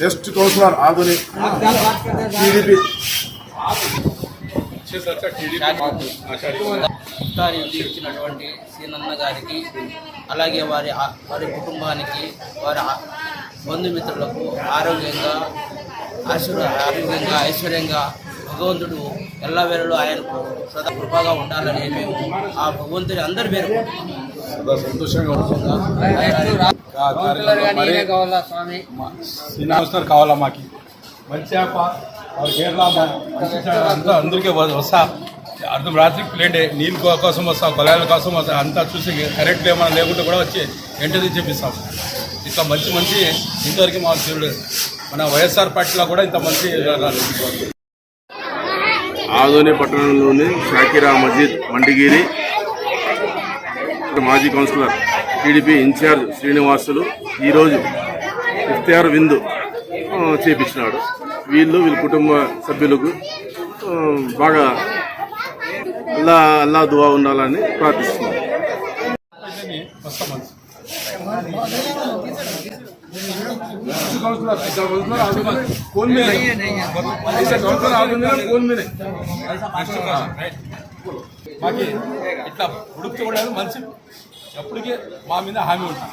Next councillor Adoni TDP ఇచ్చినటువంటి సీనన్న గారికి అలాగే వారి వారి కుటుంబానికి వారి బంధుమిత్రులకు ఆరోగ్యంగా ఆశీర్వ ఆరోగ్యంగా ఐశ్వర్యంగా భగవంతుడు ఎల్లవేళలో ఆయనకు సదా కృపగా ఉండాలని మేము ఆ భగవంతుని అందరి పేరు చాలా సంతోషంగా ఉంటుందా? సినిమా కావాలా మాకి? మంచి కేరళ అంతా అందరికీ వస్తా. అర్థం రాత్రి ప్లేట్ నీళ్ళ కోసం వస్తా కొలాయిల కోసం వస్తా అంతా చూసి కరెక్ట్ ఏమైనా లేకుంటే కూడా వచ్చి వెంటనే చెప్పిస్తాం. ఇట్లా మంచి మంచి ఇంతవరకు మా చూడలేదు మన వైఎస్ఆర్ పార్టీలో కూడా ఇంత మంచి ఆదోని పట్టణంలోని షాకిరా మజీద్ మండిగిరి మాజీ కౌన్సిలర్ టీడీపీ ఇన్ఛార్జ్ శ్రీనివాసులు ఈరోజు ఇఫ్తియార్ విందు చేపించినాడు. వీళ్ళు వీళ్ళ కుటుంబ సభ్యులకు బాగా అల్లా అల్లా దువా ఉండాలని ప్రార్థిస్తున్నారు వస్తాం మంచి कौन में ऐसा काउंसलर आदमी ना कौन में మాకి ఇట్లా ఉడుకుతూ కూడా మంచి ఎప్పటికీ మా మీద హామీ ఉంటుంది